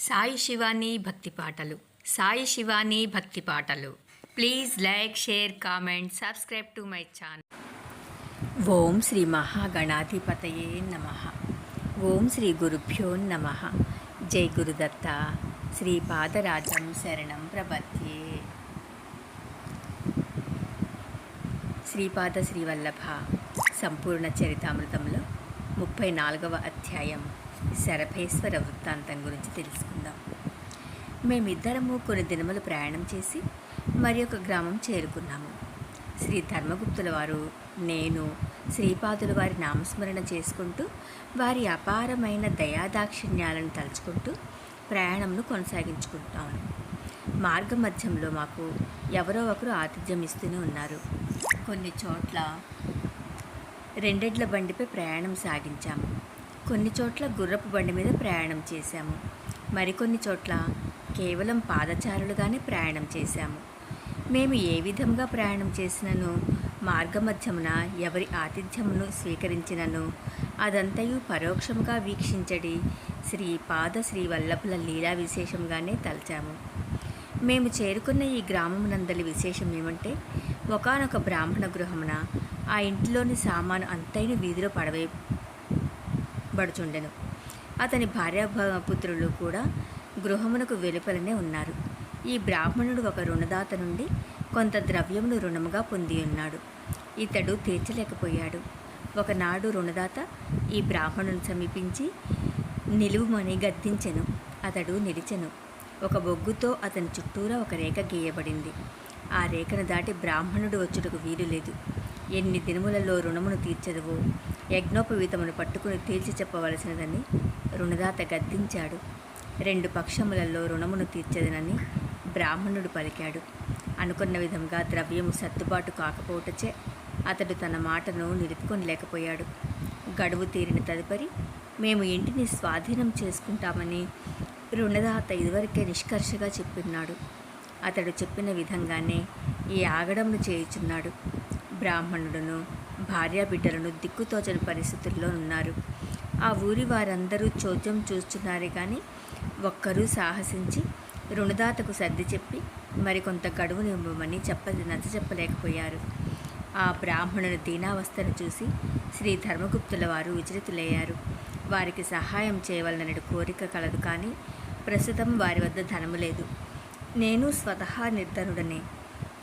సాయి శివాని భక్తి పాటలు. సాయి శివాని భక్తి పాటలు. Please like share comment subscribe to my channel. ఓం శ్రీ మహాగణాధిపతయే నమ. ఓం శ్రీ గురుభ్యో నమ. జై గురుదత్త. శ్రీపాదరాజం శరణం ప్రపద్యే. శ్రీపాద శ్రీవల్లభ. సంపూర్ణ చరితామృతంలో ముప్పై నాలుగవ అధ్యాయం. శరభేశ్వర వృత్తాంతం గురించి తెలుసుకుందాం. మేమిద్దరము కొన్ని దినములు ప్రయాణం చేసి మరి ఒక గ్రామం చేరుకున్నాము. శ్రీ ధర్మగుప్తుల వారు నేను శ్రీపాదుల వారి నామస్మరణ చేసుకుంటూ వారి అపారమైన దయాదాక్షిణ్యాలను తలుచుకుంటూ ప్రయాణంను కొనసాగించుకుంటాము. మార్గ మధ్యంలో మాకు ఎవరో ఒకరు ఆతిథ్యం ఇస్తూనే ఉన్నారు. కొన్ని చోట్ల రెండెడ్ల బండిపై ప్రయాణం సాగించాము. కొన్ని చోట్ల గుర్రపు బండి మీద ప్రయాణం చేశాము. మరికొన్ని చోట్ల కేవలం పాదచారులుగానే ప్రయాణం చేశాము. మేము ఏ విధంగా ప్రయాణం చేసినను మార్గమధ్యమున ఎవరి ఆతిథ్యమును స్వీకరించినను అదంతయు పరోక్షంగా వీక్షించడి శ్రీ పాద శ్రీ వల్లభుల లీలా విశేషంగానే తలచాము. మేము చేరుకున్న ఈ గ్రామమునందలి విశేషం ఏమంటే ఒకానొక బ్రాహ్మణ గృహమున ఆ ఇంటిలోని సామాను అంతైన వీధిలో పడవే పడుచుండెను అతని భార్యాపుత్రులు కూడా గృహమునకు వెలుపలనే ఉన్నారు. ఈ బ్రాహ్మణుడు ఒక రుణదాత నుండి కొంత ద్రవ్యమును రుణముగా పొంది ఉన్నాడు. ఇతడు తీర్చలేకపోయాడు. ఒకనాడు రుణదాత ఈ బ్రాహ్మణుని సమీపించి నిలువుమని గద్దించెను. అతడు నిలిచెను. ఒక బొగ్గుతో అతని చుట్టూరా ఒక రేఖ గీయబడింది. ఆ రేఖను దాటి బ్రాహ్మణుడు వచ్చుటకు వీలు లేదు. ఎన్ని దినములలో రుణమును తీర్చదువో? యజ్ఞోపవీతమును పట్టుకుని తీల్చి చెప్పవలసినదని రుణదాత గద్దించాడు. రెండు పక్షములలో రుణమును తీర్చదనని బ్రాహ్మణుడు పలికాడు. అనుకున్న విధంగా ద్రవ్యము సర్దుబాటు కాకపోవటచే అతడు తన మాటను నిలుపుకొనలేకపోయాడు గడువు తీరిన తదుపరి మేము ఇంటిని స్వాధీనం చేసుకుంటామని రుణదాత ఇదివరకే నిష్కర్షగా చెప్పిన్నాడు. అతడు చెప్పిన విధంగానే ఈ ఆగడమును చేయుచున్నాడు. బ్రాహ్మణుడును భార్యా బిడ్డలను దిక్కుతోచని పరిస్థితుల్లో ఉన్నారు. ఆ ఊరి వారందరూ చోద్యం చూస్తున్నారే కానీ ఒక్కరూ సాహసించి రుణదాతకు సర్ది చెప్పి మరికొంత గడువును ఇవ్వమని చెప్ప నచ్చ చెప్పలేకపోయారు. ఆ బ్రాహ్మణుని దీనావస్థను చూసి శ్రీ ధర్మగుప్తుల వారు విచలితులయ్యారు. వారికి సహాయం చేయవలనడు కోరిక కలదు కానీ ప్రస్తుతం వారి వద్ద ధనము లేదు. నేను స్వతహా నిర్ధనుడనే.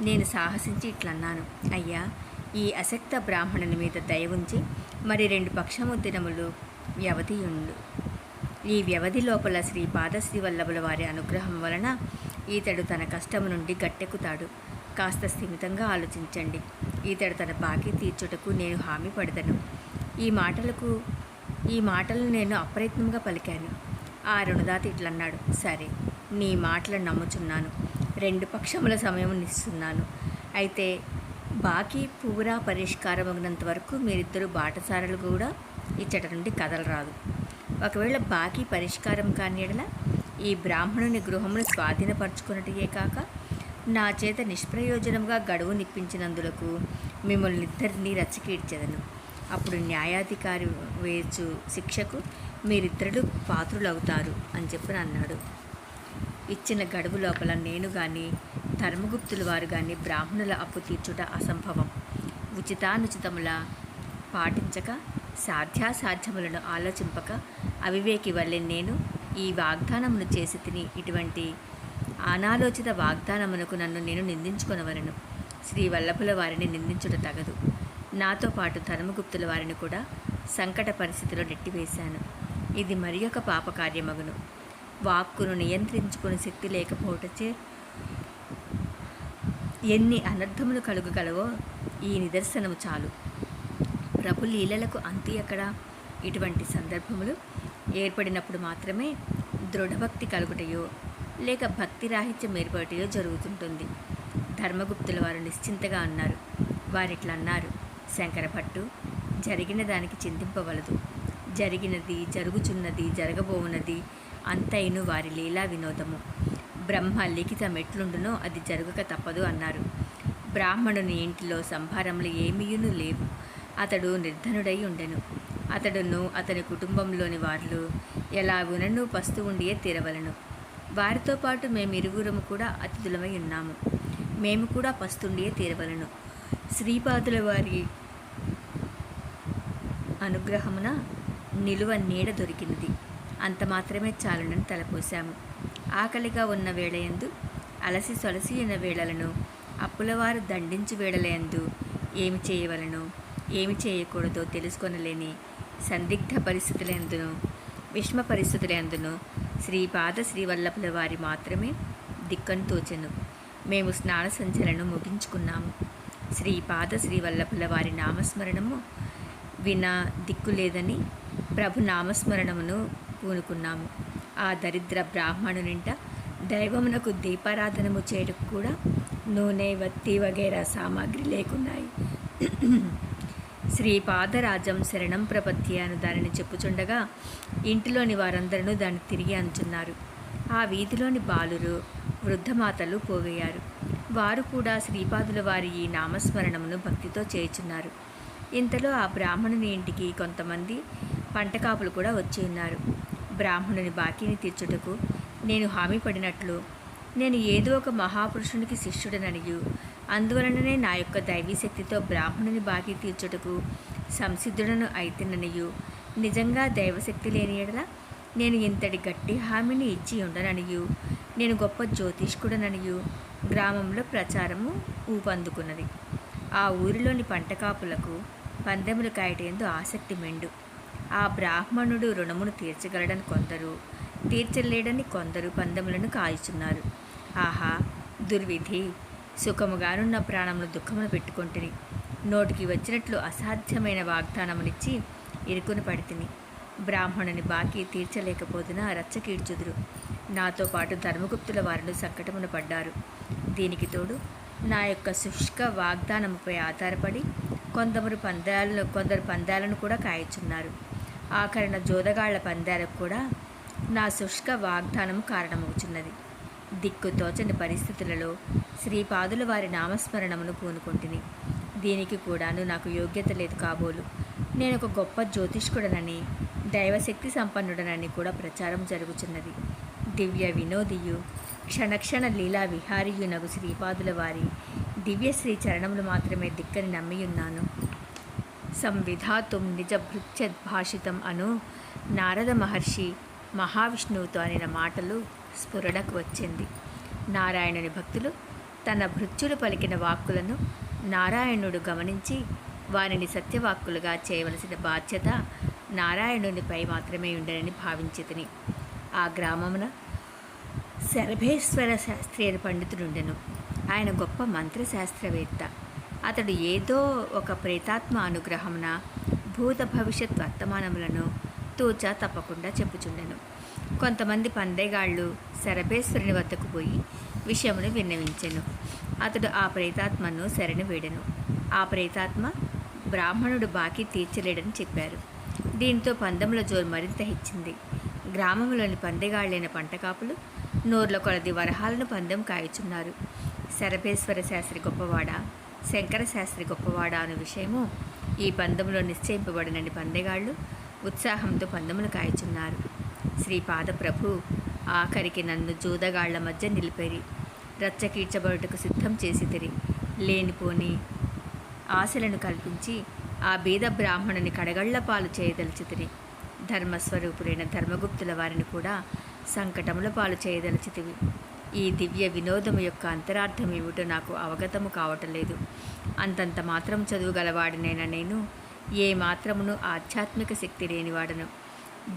నేను సాహసించి ఇట్లన్నాను. అయ్యా ఈ అశక్త బ్రాహ్మణుని మీద దయ ఉంచి మరి రెండు పక్షము దినములు వ్యవధియుండు ఈ వ్యవధి లోపల శ్రీ పాదశ్రీ వల్లభుల వారి అనుగ్రహం వలన ఈతడు తన కష్టము నుండి గట్టెక్కుతాడు. కాస్త స్థిమితంగా ఆలోచించండి. ఈతడు తన బాకీ తీర్చుటకు నేను హామీ పడదను. ఈ మాటలకు ఈ మాటలు నేను అప్రయత్నంగా పలికాను. ఆ రుణదాత ఇట్లన్నాడు సరే నీ మాటలను నమ్ముచున్నాను. రెండు పక్షముల సమయం ఇస్తున్నాను. అయితే బాకీ పూరా పరిష్కారమగినంత వరకు మీరిద్దరు బాటసారులు కూడా. ఇచ్చట నుండి కదలరాదు. ఒకవేళ బాకీ పరిష్కారం కాని ఎడల ఈ బ్రాహ్మణుని గృహమును స్వాధీనపరచుకున్నట్టుయే కాక నా చేత నిష్ప్రయోజనంగా గడువు నిప్పించినందులకు మిమ్మల్ని ఇద్దరిని రచ్చకీడ్చెదను. అప్పుడు న్యాయాధికారి వేచు శిక్షకు మీరిద్దరు పాత్రులవుతారు అని చెప్పి అన్నాడు ఇచ్చిన గడువు లోపల నేను కానీ ధర్మగుప్తుల వారు కానీ బ్రాహ్మణుల అప్పు తీర్చుట అసంభవం. ఉచితానుచితముల పాటించక సాధ్యాసాధ్యములను ఆలోచింపక అవివేకి వల్లే నేను ఈ వాగ్దానమును చేసి తిని ఇటువంటి అనాలోచిత వాగ్దానమునకు నన్ను నేను నిందించుకొనవలను. శ్రీ వల్లభుల వారిని నిందించుట తగదు. నాతో పాటు ధర్మగుప్తుల వారిని కూడా సంకట పరిస్థితిలో నెట్టివేశాను. ఇది మరి ఒక పాపకార్యమగును. వాక్కును నియంత్రించుకునే శక్తి లేకపోవటచే ఎన్ని అనర్థములు కలుగగలవో ఈ నిదర్శనము చాలు. ప్రభు లీలలకు అంతు ఎక్కడా? ఇటువంటి సందర్భములు ఏర్పడినప్పుడు మాత్రమే దృఢభక్తి కలుగుటయో లేక భక్తి రాహిత్యం ఏర్పడటయో జరుగుతుంటుంది. ధర్మగుప్తుల వారు నిశ్చింతగా అన్నారు. వారిట్లా అన్నారు శంకరభట్టు జరిగిన దానికి చింతింపవలదు. జరిగినది జరుగుచున్నది జరగబోవున్నది అంతైను వారి లీలా వినోదము. బ్రహ్మ లిఖితం ఎట్లుండునో అది జరగక తప్పదు అన్నారు. బ్రాహ్మణుని ఇంటిలో సంభారములు ఏమీయును లేవు. అతడు నిర్ధనుడై ఉండెను. అతడును అతని కుటుంబంలోని వారు ఎలాగునను పస్తు ఉండియే తీరవలను. వారితో పాటు మేము ఇరుగురము కూడా అతిథులమై ఉన్నాము. మేము కూడా పస్తుండియే తీరవలను. శ్రీపాదుల వారి అనుగ్రహమున నిలువ నీడ దొరికినది. అంత మాత్రమే చాలునని తలపోశాము. ఆకలిగా ఉన్న వేళయందు అలసి సొలసి ఉన్న వేళలను అప్పులవారు దండించి వేళలయందు ఏమి చేయవలనో ఏమి చేయకూడదో తెలుసుకొనలేని సందిగ్ధ పరిస్థితులందును విషమ పరిస్థితులందును శ్రీపాద శ్రీవల్లభుల వారి మాత్రమే దిక్కను తోచెను. మేము స్నాన సంచలను ముగించుకున్నాము. శ్రీపాద శ్రీవల్లభుల వారి నామస్మరణము వినా దిక్కు లేదని ప్రభు నామస్మరణమును పూనుకున్నాము. ఆ దరిద్ర బ్రాహ్మణునింట దైవమునకు దీపారాధనము చేయటకు కూడా నూనె వత్తి వగైరా సామాగ్రి లేకున్నాయి. శ్రీ పాదరాజం శరణం ప్రపత్తి అని దానిని చెప్పుచుండగా ఇంటిలోని వారందరూ దాన్ని తిరిగి అంచున్నారు ఆ వీధిలోని బాలురు వృద్ధమాతలు పోగయ్యారు. వారు కూడా శ్రీపాదుల వారి ఈ నామస్మరణమును భక్తితో చేయుచున్నారు. ఇంతలో ఆ బ్రాహ్మణుని ఇంటికి కొంతమంది పంటకాపులు కూడా వచ్చి ఉన్నారు. బ్రాహ్మణుని బాకీని తీర్చుటకు నేను హామీ పడినట్లు. నేను ఏదో ఒక మహాపురుషునికి శిష్యుడననియు. అందువలననే నా యొక్క దైవీ శక్తితో బ్రాహ్మణుని బాకీ తీర్చుటకు సంసిద్ధుడను అయితేననియు. నిజంగా దైవశక్తి లేని ఎడల నేను ఇంతటి గట్టి హామీని ఇచ్చి ఉండననియు. నేను గొప్ప జ్యోతిష్కుడననియు. గ్రామంలో ప్రచారము ఊపందుకున్నది. ఆ ఊరిలోని పంటకాపులకు పందెములు కాయటేందు ఆసక్తి మెండు. ఆ బ్రాహ్మణుడు రుణమును తీర్చగలడని కొందరు తీర్చలేడని కొందరు పందెములను కాయుచున్నారు ఆహా దుర్విధి సుఖముగానున్న ప్రాణములు దుఃఖమును పెట్టుకుంటుని. నోటికి వచ్చినట్లు అసాధ్యమైన వాగ్దానమునిచ్చి ఇరుకుని పడితిని. బ్రాహ్మణుని బాకీ తీర్చలేకపోతున్నా రచ్చకీడ్చుదురు. నాతో పాటు ధర్మగుప్తుల వారిని సంకటమున పడ్డారు. దీనికి తోడు నా యొక్క శుష్క వాగ్దానముపై ఆధారపడి కొందరు పందాలను కొందరు పందాలను కూడా కాయచున్నారు. ఆఖరణ జోదగాళ్ళ పందాలకు కూడా నా శుష్క వాగ్దానం కారణమవుచున్నది. దిక్కుతోచని పరిస్థితులలో శ్రీపాదుల వారి నామస్మరణమును పూనుకుంటుని. దీనికి కూడాను నాకు యోగ్యత లేదు కాబోలు. నేను ఒక గొప్ప జ్యోతిష్కుడనని దైవశక్తి సంపన్నుడనని కూడా ప్రచారం జరుగుచున్నది. దివ్య వినోదియు క్షణక్షణ లీలా విహారీయునగు శ్రీపాదుల వారి దివ్య శ్రీ చరణములు మాత్రమే దిక్కని నమ్మియున్నాను. సంవిధాతుం నిజ భృత్యద్భాషితం అను నారద మహర్షి మహావిష్ణువుతో అనిన మాటలు స్ఫురణకు వచ్చింది నారాయణుని భక్తులు తన భృత్యులు పలికిన వాక్కులను నారాయణుడు గమనించి వారిని సత్యవాక్కులుగా చేయవలసిన బాధ్యత నారాయణునిపై మాత్రమే ఉండనని భావించితిని। ఆ గ్రామమున శరభేశ్వర శాస్త్రి అని పండితుడుండెను। ఆయన గొప్ప మంత్రశాస్త్రవేత్త। అతడు ఏదో ఒక ప్రేతాత్మ అనుగ్రహమున భూత భవిష్యత్ వర్తమానములను తూచా తప్పకుండా చెప్పుచుండెను. కొంతమంది పందేగాళ్ళు శరభేశ్వరుని వద్దకు పోయి విషయమును విన్నవించెను. అతడు ఆ ప్రేతాత్మను శరణి వేడెను. ఆ ప్రేతాత్మ బ్రాహ్మణుడు బాకీ తీర్చలేడని చెప్పారు. దీంతో పందెముల జోరు మరింత హెచ్చింది. గ్రామంలోని పందెగాళ్ళైన పంటకాపులు నోర్ల కొలది వరహాలను పందెం కాయుచున్నారు. శరభేశ్వర శాస్త్రి గొప్పవాడా? శంకరశాస్త్రి గొప్పవాడ గొప్పవాడా అనే విషయము ఈ పందెంలో నిశ్చయింపబడినని పందెగాళ్ళు ఉత్సాహంతో పందెములు కాయచున్నారు. శ్రీ పాదప్రభు ఆఖరికి నన్ను జూదగాళ్ళ మధ్య నిలిపేరి రచ్చకీడ్చబడుటకు సిద్ధం చేసి తిరి లేనిపోని ఆశలను కల్పించి ఆ బీద బ్రాహ్మణుని కడగళ్ళ పాలు చేయదలిచితిరి. ధర్మస్వరూపుడైన ధర్మగుప్తుల వారిని కూడా సంకటముల పాలు చేయదలిచితివి. ఈ దివ్య వినోదము యొక్క అంతరార్థం ఏమిటో నాకు అవగతము కావటం లేదు. అంతంత మాత్రం చదువుగలవాడినైనా నేను ఏ మాత్రమును ఆధ్యాత్మిక శక్తి లేనివాడను.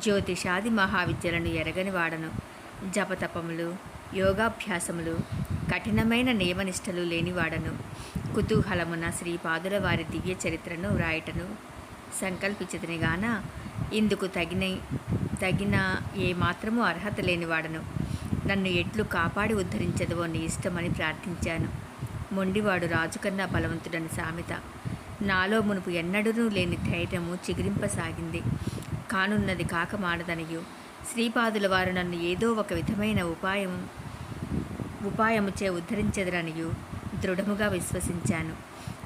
జ్యోతిషాది మహావిద్యలను ఎరగని వాడను. జపతపములు యోగాభ్యాసములు కఠినమైన నియమనిష్టలు లేనివాడను. కుతూహలమున శ్రీపాదుల వారి దివ్య చరిత్రను వ్రాయటను సంకల్పించదని గాన ఇందుకు తగిన తగిన ఏమాత్రము అర్హత లేనివాడను. నన్ను ఎట్లు కాపాడి ఉద్ధరించదవో నీ ఇష్టమని ప్రార్థించాను. మొండివాడు రాజు కన్నా బలవంతుడని సామెత. నాలో మునుపు ఎన్నడూ లేని ధైర్యము చిగురింపసాగింది. కానున్నది కాక మాడదనియు శ్రీపాదుల వారు నన్ను ఏదో ఒక విధమైన ఉపాయం ఉపాయముచే ఉద్ధరించదరనియు దృఢముగా విశ్వసించాను.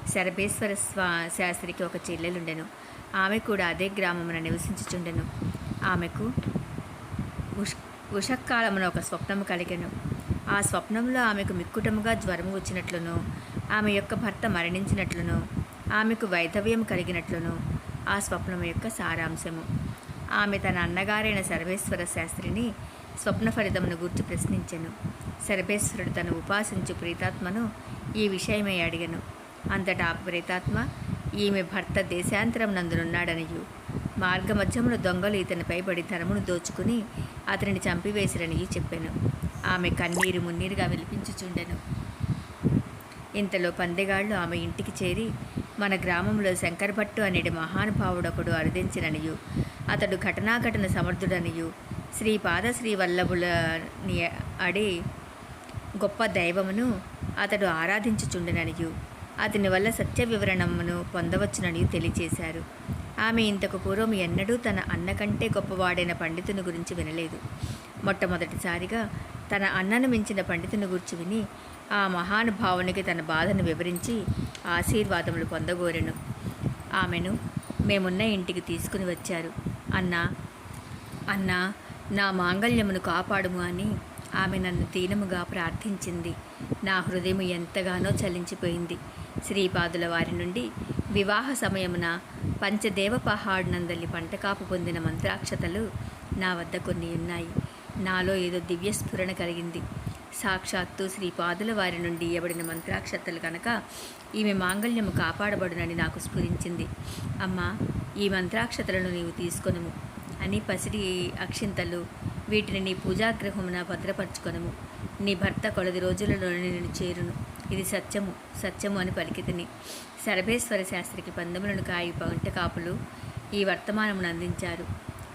శరభేశ్వర స్వా శాస్త్రికి ఒక చెల్లెలుండెను. ఆమె కూడా అదే గ్రామమున నివసించుచుండెను. ఆమెకు ఉష్ ఉషక్కాలమున ఒక స్వప్నము కలిగెను. ఆ స్వప్నంలో ఆమెకు మిక్కుటముగా జ్వరము వచ్చినట్లును ఆమె యొక్క భర్త మరణించినట్లును ఆమెకు వైధవ్యం కలిగినట్లును ఆ స్వప్నము యొక్క సారాంశము. ఆమె తన అన్నగారైన సర్వేశ్వర శాస్త్రిని స్వప్న ఫలితమును గుర్చి ప్రశ్నించెను. సర్వేశ్వరుడు తను ఉపాసించు ప్రీతాత్మను ఈ విషయమై అడిగను. అంతటా ఆ ప్రీతాత్మ ఈమె భర్త దేశాంతరం నందునున్నాడనియు. మార్గమధ్యమున దొంగలు ఇతనిపై పడి ధనమును దోచుకుని అతనిని చంపివేసిరని చెప్పాను. ఆమె కన్నీరు మున్నీరుగా విలిపించుచుండెను ఇంతలో పందెగాళ్ళు ఆమె ఇంటికి చేరి మన గ్రామంలో శంకరభట్టు అనేటి మహానుభావుడొకడు అరుదించిననియు. అతడు ఘటనాఘటన సమర్థుడనియు. శ్రీపాద పాదశ్రీ వల్లభులని అడి గొప్ప దైవమును అతడు ఆరాధించుచుండెననియు. అతని వల్ల సత్య వివరణమును పొందవచ్చునని తెలియచేశారు. ఆమె ఇంతకు పూర్వం ఎన్నడూ తన అన్న కంటే గొప్పవాడైన పండితుని గురించి వినలేదు. మొట్టమొదటిసారిగా తన అన్నను మించిన పండితుని గురించి విని ఆ మహానుభావునికి తన బాధను వివరించి ఆశీర్వాదములు పొందగోరెను. ఆమెను మేమున్న ఇంటికి తీసుకుని వచ్చారు. అన్నా అన్నా నా మాంగళ్యమును కాపాడుము అని ఆమె నన్ను దీనముగా ప్రార్థించింది. నా హృదయం ఎంతగానో చలించిపోయింది. శ్రీపాదుల వారి నుండి వివాహ సమయమున పంచదేవ పహాడ్ నందలి పంటకాపు పొందిన మంత్రాక్షతలు నా వద్ద కొన్ని ఉన్నాయి. నాలో ఏదో దివ్య స్ఫురణ కలిగింది. సాక్షాత్తు శ్రీపాదుల వారి నుండి ఇవ్వబడిన మంత్రాక్షతలు కనుక ఈమె మాంగళ్యము కాపాడబడునని నాకు స్ఫురించింది. అమ్మా ఈ మంత్రాక్షతలను నీవు తీసుకొనుము. అని పసిడి అక్షింతలు వీటిని నీ పూజాగ్రహమున భద్రపరచుకొనుము. నీ భర్త కొలది రోజులలోనే నేను చేరును. ఇది సత్యము సత్యము అని పలికితిని. సర్వేశ్వర శాస్త్రికి పందములను కాయి పంట కాపులు ఈ వర్తమానమును అందించారు.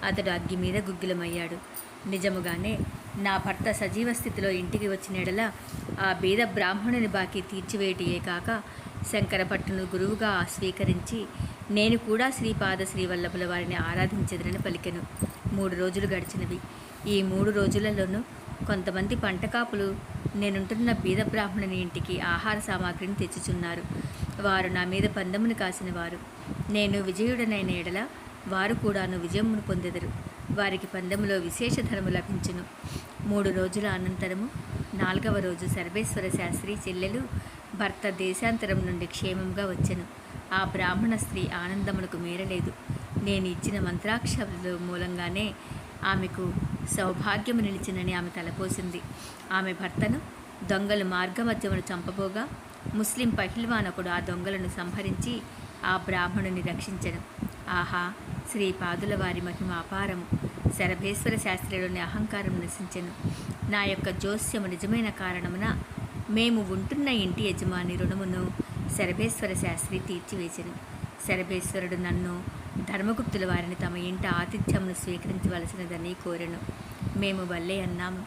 అతడు అగ్గి మీద గుగ్గిలమయ్యాడు. నిజముగానే నా భర్త సజీవ స్థితిలో ఇంటికి వచ్చిన ఆ బీద బ్రాహ్మణుని బాకీ తీర్చివేటియే కాక శంకర భట్టును గురువుగా స్వీకరించి నేను కూడా శ్రీపాద శ్రీవల్లభుల వారిని ఆరాధించదనని పలికెను. మూడు రోజులు గడిచినవి. ఈ మూడు రోజులలోనూ కొంతమంది పంటకాపులు నేనుంటున్న బీద బ్రాహ్మణుని ఇంటికి ఆహార సామాగ్రిని తెచ్చుచున్నారు. వారు నా మీద పందమును కాసిన వారు నేను విజయుడనైన ఎడల వారు కూడాను విజయమును పొందెదరు. వారికి పందెములో విశేష ధనము లభించును. మూడు రోజుల అనంతరము నాలుగవ రోజు సర్వేశ్వర శాస్త్రి చెల్లెలు భర్త దేశాంతరం నుండి క్షేమంగా వచ్చెను. ఆ బ్రాహ్మణ స్త్రీ ఆనందమునకు మేరలేదు నేను ఇచ్చిన మంత్రాక్షరుల మూలంగానే ఆమెకు సౌభాగ్యము నిలిచినని ఆమె తలపోసింది ఆమె భర్తను దొంగలు మార్గమధ్యమును చంపబోగా ముస్లిం పహిల్వాన్ ఒకడు ఆ దొంగలను సంహరించి ఆ బ్రాహ్మణుని రక్షించను. ఆహా శ్రీపాదుల వారి మహిమ అపారము. శరభేశ్వర శాస్త్రిలోని అహంకారం నశించెను. నా యొక్క జోస్యము నిజమైన కారణమున మేము ఉంటున్న ఇంటి యజమాని రుణమును శరభేశ్వర శాస్త్రి తీర్చివేచెను. శరభేశ్వరుడు నన్ను ధర్మగుప్తుల వారిని తమ ఇంట ఆతిథ్యమును స్వీకరించవలసినదని కోరెను. మేము వల్లే అన్నాము.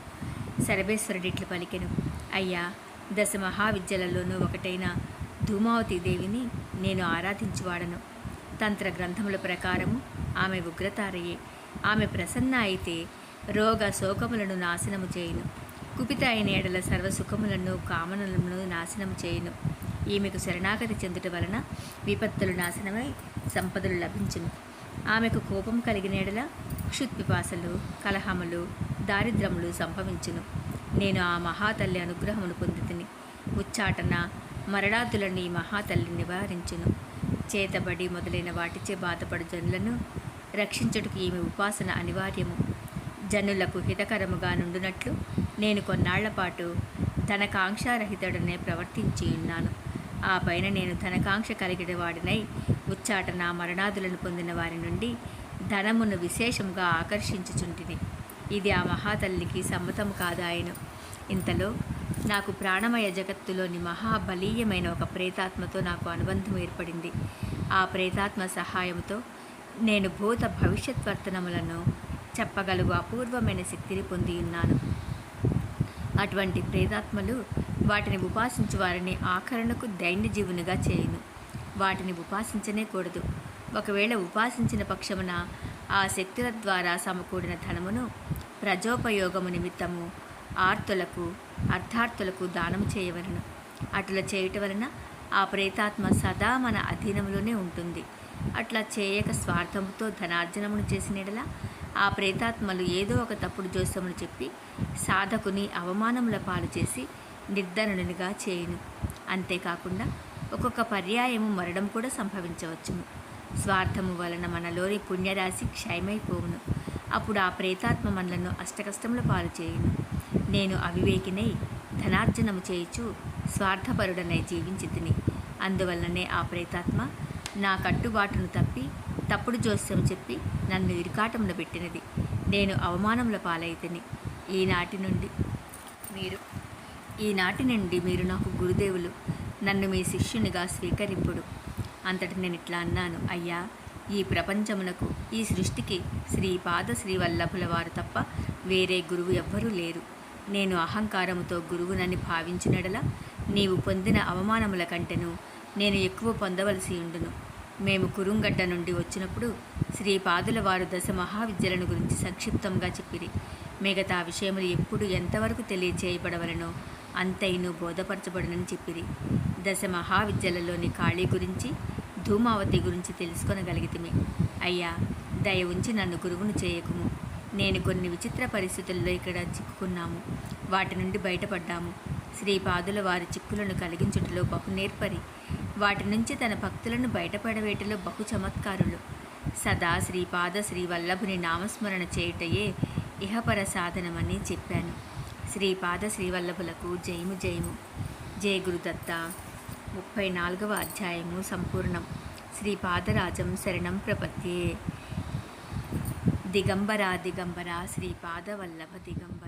సర్వేశ్వరుడిట్లు పలికెను. అయ్యా దశ మహావిద్యలలోనూ ఒకటైన ధూమావతి దేవిని నేను ఆరాధించువాడను. తంత్ర గ్రంథముల ప్రకారము ఆమె ఉగ్రతారయే. ఆమె ప్రసన్న అయితే రోగ శోకములను నాశనము చేయును. కుపిత అయిన ఎడల సర్వసుఖములను కామనలను నాశనము చేయును. ఈమెకు శరణాగతి చెందుట వలన విపత్తులు నాశనమై సంపదలు లభించును. ఆమెకు కోపం కలిగినేడల క్షుత్పిపాసలు కలహములు దారిద్రములు సంభవించును. నేను ఆ మహాతల్లి అనుగ్రహమును పొందుతుని. ఉచ్చాటన మరణాతులను ఈ మహాతల్లి నివారించును. చేతబడి మొదలైన వాటిచే బాధపడు జనులను రక్షించుటకు ఈమె ఉపాసన అనివార్యము. జనులకు హితకరముగా నుండునట్లు నేను కొన్నాళ్ళ పాటు ధనకాంక్షారహితుడనే ప్రవర్తించి ఉన్నాను. ఆ పైన నేను ధనకాంక్ష కలిగిన వాడినై ఉచ్చాటన మరణాదులను పొందిన వారి నుండి ధనమును విశేషముగా ఆకర్షించుచుంటిని. ఇది ఆ మహాతల్లికి సమ్మతము కాదాయను. ఇంతలో నాకు ప్రాణమయ జగత్తులోని మహాబలీయమైన ఒక ప్రేతాత్మతో నాకు అనుబంధం ఏర్పడింది. ఆ ప్రేతాత్మ సహాయంతో నేను భూత భవిష్యత్ వర్తనములను చెప్పగలుగు అపూర్వమైన శక్తిని పొంది ఉన్నాను. అటువంటి ప్రేతాత్మలు వాటిని ఉపాసించు వారిని ఆఖరణకు దైన్యజీవునిగా చేయును. వాటిని ఉపాసించనే కూడదు ఒకవేళ ఉపాసించిన పక్షమున ఆ శక్తుల ద్వారా సమకూడిన ధనమును ప్రజోపయోగము నిమిత్తము ఆర్తులకు అర్థార్థులకు దానం చేయవలను. అట్లా చేయుట వలన ఆ ప్రేతాత్మ సదా మన అధీనంలోనే ఉంటుంది. అట్లా చేయక స్వార్థముతో ధనార్జనమును చేసిన ఆ ప్రేతాత్మలు ఏదో ఒక తప్పుడు జోస్యమును చెప్పి సాధకుని అవమానముల పాలు చేసి నిర్ధనునిగా చేయును. అంతేకాకుండా ఒక్కొక్క పర్యాయము మరణం కూడా సంభవించవచ్చును. స్వార్థము వలన మనలోని పుణ్యరాశి క్షయమైపోవును. అప్పుడు ఆ ప్రేతాత్మ మనలను అష్టకష్టముల పాలు చేయును. నేను అవివేకినై ధనార్జనము చేయుచు స్వార్థపరుడనై జీవించి తిని అందువలననే ఆ ప్రేతాత్మ నా కట్టుబాటును తప్పి తప్పుడు జోస్యం చెప్పి నన్ను ఇరుకాటంలో పెట్టినది. నేను అవమానముల పాలైతిని. ఈనాటి నుండి మీరు ఈనాటి నుండి మీరు నాకు గురుదేవులు. నన్ను మీ శిష్యునిగా స్వీకరింపుడు. అంతటి నేను ఇట్లా అన్నాను. అయ్యా ఈ ప్రపంచమునకు ఈ సృష్టికి శ్రీపాద శ్రీవల్లభుల వారు తప్ప వేరే గురువు ఎవ్వరూ లేరు. నేను అహంకారముతో గురువునని భావించినడల నీవు పొందిన అవమానముల కంటెను నేను ఎక్కువ పొందవలసి ఉండును. మేము కురుంగడ్డ నుండి వచ్చినప్పుడు శ్రీపాదుల వారు దశ మహావిద్యలను గురించి సంక్షిప్తంగా చెప్పిరి. మిగతా విషయములు ఎప్పుడు ఎంతవరకు తెలియచేయబడవలనో అంతైను బోధపరచబడునని చెప్పిరి. దశ మహావిద్యలలోని ఖాళీ గురించి ధూమావతి గురించి తెలుసుకొనగలిగితిమి. అయ్యా దయ ఉంచి నన్ను గురువును చేయకుము. నేను కొన్ని విచిత్ర పరిస్థితుల్లో ఇక్కడ చిక్కుకున్నాము. వాటి నుండి బయటపడ్డాము. శ్రీపాదుల వారి చిక్కులను కలిగించుటలో బహు నేర్పరి. వాటి నుంచి తన భక్తులను బయటపడవేటలో బహు చమత్కారులు. సదా శ్రీపాద శ్రీవల్లభుని నామస్మరణ చేయుటయే ఇహపర సాధనమని చెప్పాను. శ్రీపాద శ్రీవల్లభులకు జయము జయము. జయ గురుదత్త. ముప్పై నాలుగవ అధ్యాయము సంపూర్ణం. శ్రీపాదరాజం శరణం ప్రపత్యే దిగంబర దిగంబర శ్రీపాదవల్లభ దిగంబర